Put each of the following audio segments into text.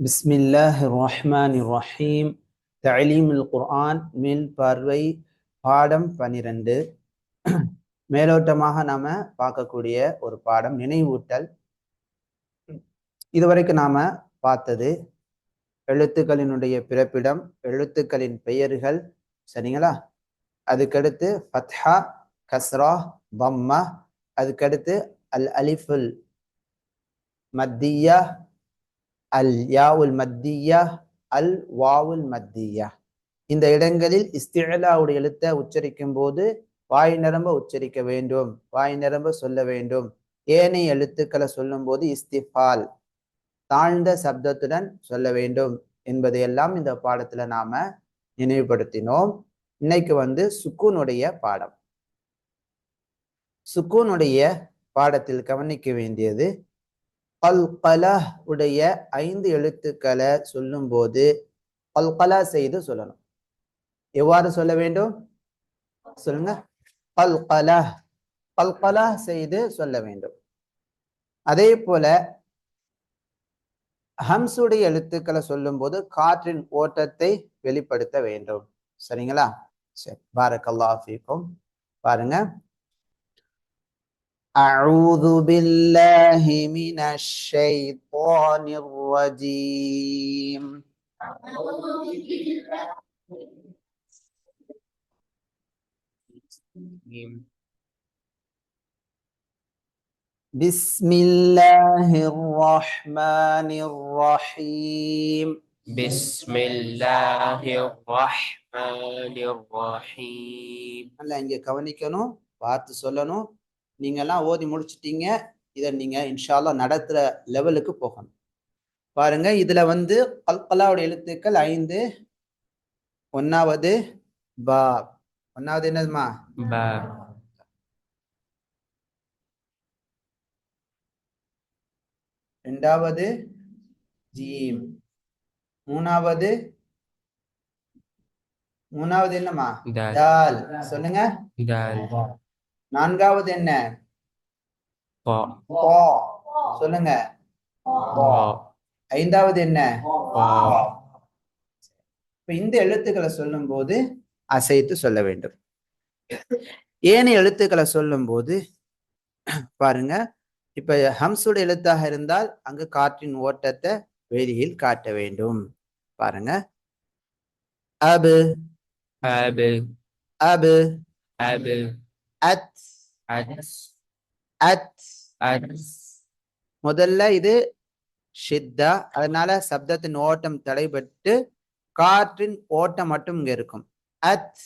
بسم الله الرحمن الرحيم تعليم القرآن mill பார்வை பாடம் பனிரெண்டு மேலோட்டமாக நாம பார்க்கக்கூடிய ஒரு பாடம் நினைவூட்டல் இதுவரைக்கும் நாம பார்த்தது எழுத்துக்களினுடைய பிறப்பிடம் எழுத்துக்களின் பெயர்கள் சரிங்களா அதுக்கடுத்து ஃபத்ஹா கஸ்ரா பம்மா அதுக்கடுத்து அல் அலிஃபுல் மத்தியா அல் யாவுல் மத்தியா அல் வாவுல் மத்தியா. இந்த இடங்களில் இஸ்திலாவுடைய எழுத்தை உச்சரிக்கும் போது வாய் நிரம்ப உச்சரிக்க வேண்டும் வாய் நிரம்ப சொல்ல வேண்டும். ஏனைய எழுத்துக்களை சொல்லும் போது இஸ்திஃபால் தாழ்ந்த சப்தத்துடன் சொல்ல வேண்டும் என்பதையெல்லாம் இந்த பாடத்துல நாம நினைவுபடுத்தினோம். இன்னைக்கு வந்து சுக்கூனுடைய பாடம். சுக்கூனுடைய பாடத்தில் கவனிக்க வேண்டியது கல்கலா உடைய ஐந்து எழுத்துக்களை சொல்லும் போது கல்கலா செய்து சொல்லணும். எவ்வாறு சொல்ல வேண்டும்? சொல்லுங்க. கல்கலா கல்கலா செய்து சொல்ல வேண்டும். அதே போல ஹம்சுடைய எழுத்துக்களை சொல்லும் போது காற்றின் ஓட்டத்தை வெளிப்படுத்த வேண்டும். சரிங்களா? சரி. பாரக்கல்லா ஃபீக்கும். பாருங்க. أعوذ بالله من الشيطان الرجيم. بسم الله الرحمن الرحيم. بسم الله الرحمن الرحيم. هلا إنك كوني كنو بات سولانو நீங்கள்லாம் ஓதி முடிச்சிட்டீங்க. இதை நீங்கள் இன்ஷால்லா நடத்துகிற லெவலுக்கு போகணும். பாருங்க இதில் வந்து கல்கலாவோட எழுத்துக்கள் ஐந்து. ஒன்னாவது பா. ஒன்னாவது என்னதுமா? ரெண்டாவது ஜீம். மூணாவது மூணாவது என்னமா தால் சொல்லுங்க. நான்காவது என்ன? சொல்லுங்க. ஐந்தாவது என்ன? இப்ப இந்த எழுத்துக்களை சொல்லும் போது அசைத்து சொல்ல வேண்டும். ஏன் எழுத்துக்களை சொல்லும் போது பாருங்க. இப்ப ஹம்சுட எழுத்தாக இருந்தால் அங்கு காற்றின் ஓட்டத்தை வெளியில் காட்ட வேண்டும். பாருங்க. அபு. அபு. அபு. அபு. அத் அத் முதல்ல இது ஷித்தா அதனால சப்தத்தின் ஓட்டம் தடைபட்டு காற்றின் ஓட்டம் மட்டும் இங்க இருக்கும் அத்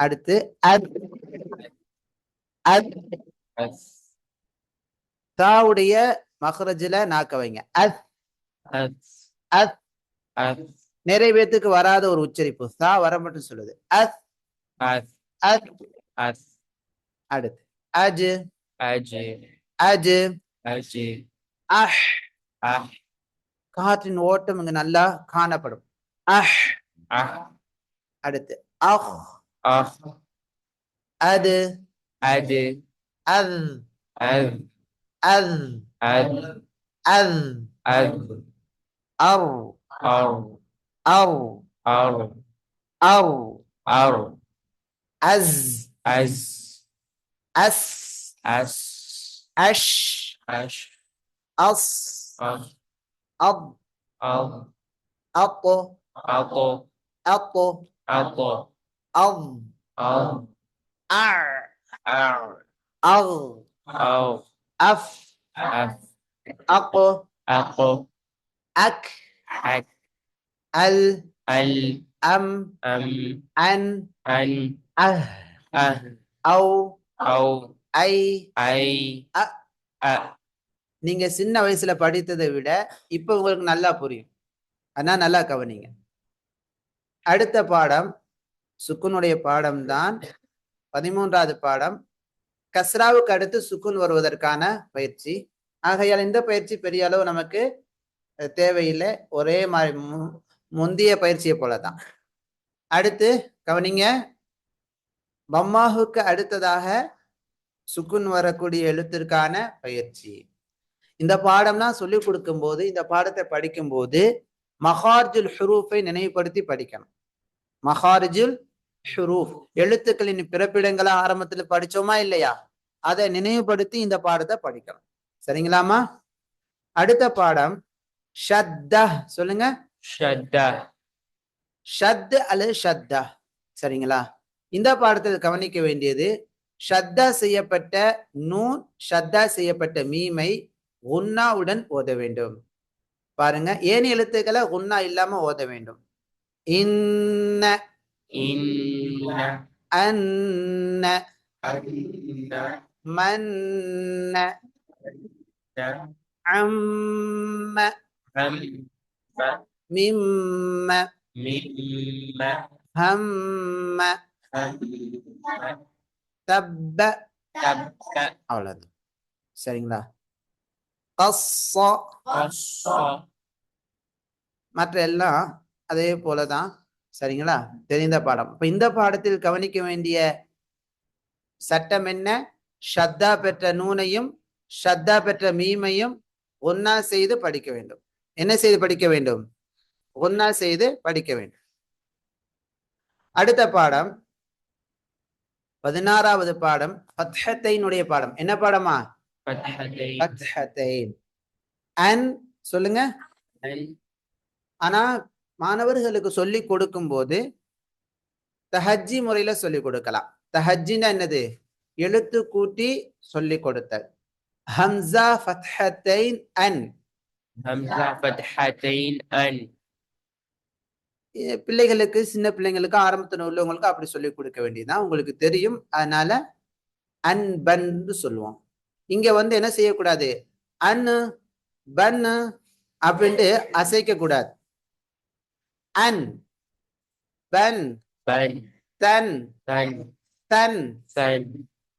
அடுத்து அத் அத் தாவுடைய மஹ்ரஜில நாக்க வைங்க அத் அத் நிறைய பேத்துக்கு வராத ஒரு உச்சரிப்பு சா வர மட்டும் சொல்லுது அத் அத் أس அடுத்து அஜ் أجي அஜ் أجي அஹ் أح காற்றின் ஓட்டம் இங்க நல்லா காணப்படும் அஹ் أح அடுத்து அஹ் أخ அது أد அத் أذ அத் أذ அத் أذ அர் أر அர் أر அர் أز. أز. أس. أس. أش. أش. أص. أص. أض. أض. أط. أط. أط. أط. أض. أض. أع. أع. أغ. أغ أف. أف. أق. أق. أك. أك. أل. أل. أم. أم. أن. أن. a a au au. ஐ ஐ அ அ நீங்க சின்ன வயசுல படித்ததை விட இப்ப உங்களுக்கு நல்லா புரியும். ஆனா நல்லா கவனிங்க. அடுத்த பாடம் சுக்குனுடைய பாடம் தான் பதிமூன்றாவது பாடம் கஸ்ராவுக்கு அடுத்து சுக்குன் வருவதற்கான பயிற்சி. ஆகையால் இந்த பயிற்சி பெரிய அளவு நமக்கு தேவையில்லை. ஒரே மாதிரி முந்தைய பயிற்சியை போல தான் அடுத்து கவனிங்க பம்மாஹுக்கு அடுத்ததாக சுக்குன் வரக்கூடிய எழுத்திற்கான பயிற்சி. இந்த பாடம்லாம் சொல்லி கொடுக்கும் போது இந்த பாடத்தை படிக்கும்போது மஹார்ஜுல் ஹுரூஃபை நினைவுபடுத்தி படிக்கணும். மஹார்ஜுல் ஹுரூஃப் எழுத்துக்களின் பிறப்பிடங்களை ஆரம்பத்துல படிச்சோமா இல்லையா? அதை நினைவுபடுத்தி இந்த பாடத்தை படிக்கணும். சரிங்களாமா அடுத்த பாடம் ஷத்த சொல்லுங்க. ஷத்த. ஷத் அல்லது ஷத்த. சரிங்களா? இந்த பாடத்தில் கவனிக்க வேண்டியது ஷத்தா செய்யப்பட்ட நூன் ஷத்தா செய்யப்பட்ட மீமை உன்னாவுடன் ஓத வேண்டும். பாருங்க ஏன் எழுத்துக்களை உன்னா இல்லாம ஓத வேண்டும்? இன்ன. அன்ன. மன்ன. அம்ம. மிம்ம. ஹம்ம. தப்ப அவ்வளவுதான் சரிங்களா மற்ற எல்லாம் அதே போலதான். சரிங்களா? தெரிந்த பாடம். இப்ப இந்த பாடத்தில் கவனிக்க வேண்டிய சட்டம் என்ன? ஷத்தா பெற்ற நூனையும் ஷத்தா பெற்ற மீமையும் ஒன்னா செய்து படிக்க வேண்டும். என்ன செய்து படிக்க வேண்டும்? ஒன்னா செய்து படிக்க வேண்டும். அடுத்த பாடம். பதினாறாவது பாடம் பத்ஹத்தைனுடைய பாடம். என்ன பாடமா? சொல்லுங்க. ஆனா மாணவர்களுக்கு சொல்லி கொடுக்கும் போது தஹஜி முறையில சொல்லி கொடுக்கலாம். தஹஜ்ஜின்னா என்னது? எழுத்து கூட்டி சொல்லி கொடுத்தல். ஹம்சா ஃபத்ஹத்தைன் அன். ஹம்சா ஃபத்ஹத்தைன் அன். பிள்ளைகளுக்கு சின்ன பிள்ளைங்களுக்கு ஆரம்பத்தில் உள்ளவங்களுக்கு அப்படி சொல்லி கொடுக்க வேண்டியதுதான். உங்களுக்கு தெரியும். அதனால அன்பன்னு சொல்லுவோம். இங்க வந்து என்ன செய்யக்கூடாது? அன்னு பன்னு அப்படின்ட்டு அசைக்க கூடாது அன் பன் தன் தன்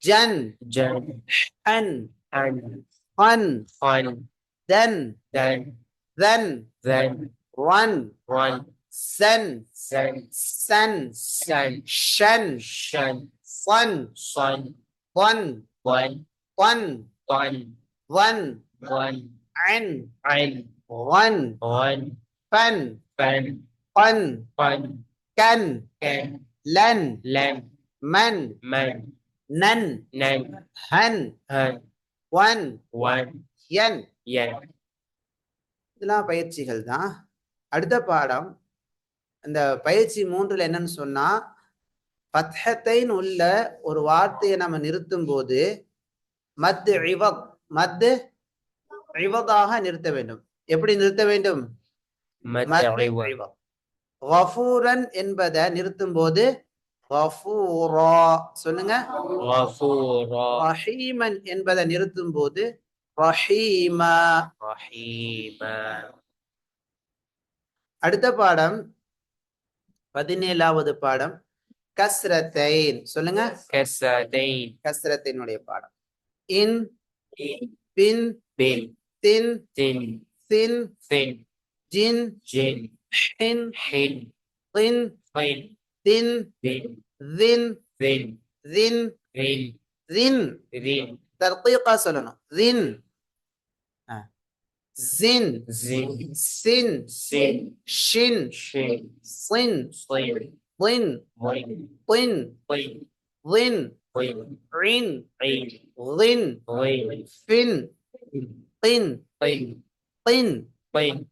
ஜன் ஜன் அன் அன் தன் தென் தன் ஒன் ஒன் sen sen sen sen shen shen fun fun one one one one one one an an one one pen pen fun fun can can len len man man nan nan han han one one yen yen இதெல்லாம் பயிற்சிகள் தான் அடுத்த பாடம் இந்த பயிற்சி மூன்றில் என்னன்னு சொன்னா பத்ஹத்தைன் உள்ள ஒரு வார்த்தையை நம்ம நிறுத்தும் போது மத் இவத் மத் இவதாக நிறுத்த வேண்டும். எப்படி நிறுத்த வேண்டும்? வஃபூரன் என்பதை நிறுத்தும் போது சொல்லுங்க. ரஹீமன் என்பதை நிறுத்தும் போது ரஹீமா அடுத்த பாடம் பதினேழாவது பாடம் கஸ்ரத்தைன். சொல்லுங்க. கஸ்ரத்தைன். கஸ்ரத்தினுடைய பாடம். இன் பின் பின் தின் தின் சின் சின் ஜின் ஜின் ஹின் ஹின் தின் தின் தின் தின் தின் தின் தின் தின். தின். தின் சொல்லணும். தின். Zin. Zin. Sin. Sin. Shin. Shin. Slin. Slin. Lin. Lin. Lin. Lin. Lin. Lin. Rin. Rin. Lin. Lin. Fin. Lin. Lin. Lin. Lin.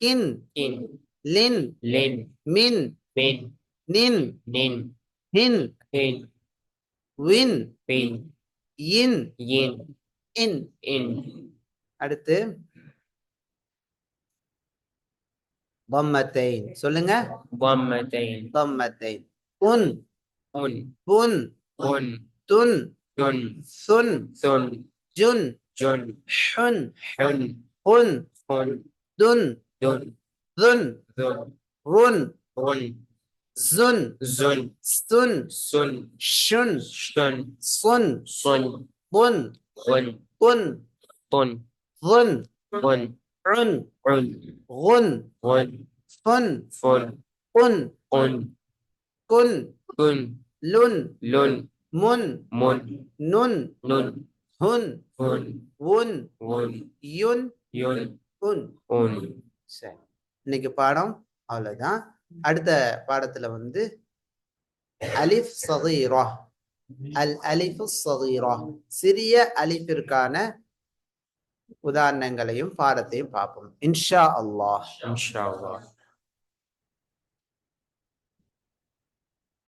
Kin. Kin. Lin. Lin. Min. Min. Nin. Nin. Hin. Hin. Win. Win. Yin. Yin. In. In. அடுத்து பம்மத்தைன் சொல்லுங்க ضمتين பம்மத்தைன் உன் أن புன் أن Tun تن சுன் ثن June جن Hun حن Hun هن Tun دن Tun ذن ருன் رن June زن சுன் سن ஷுன் شن சுன் صن புன் غن குன் طن Tun غن உன் عن குன் غن ஃபுன் فن குன் قن குன் كن லுன் لن முன் من நுன் نن Hun هن உன் ون Yun ين உன் أن சரி இன்னைக்கு பாடம் அவ்வளவுதான் அடுத்த பாடத்துல வந்து அலிஃப் சகீரா அல் அலிஃபு சகீரா சிறிய அலிஃபிற்கான உதாரணங்களையும் பாடத்தையும் பார்ப்போம். இன்ஷா அல்லாஹ். இன்ஷா அல்லாஹ்.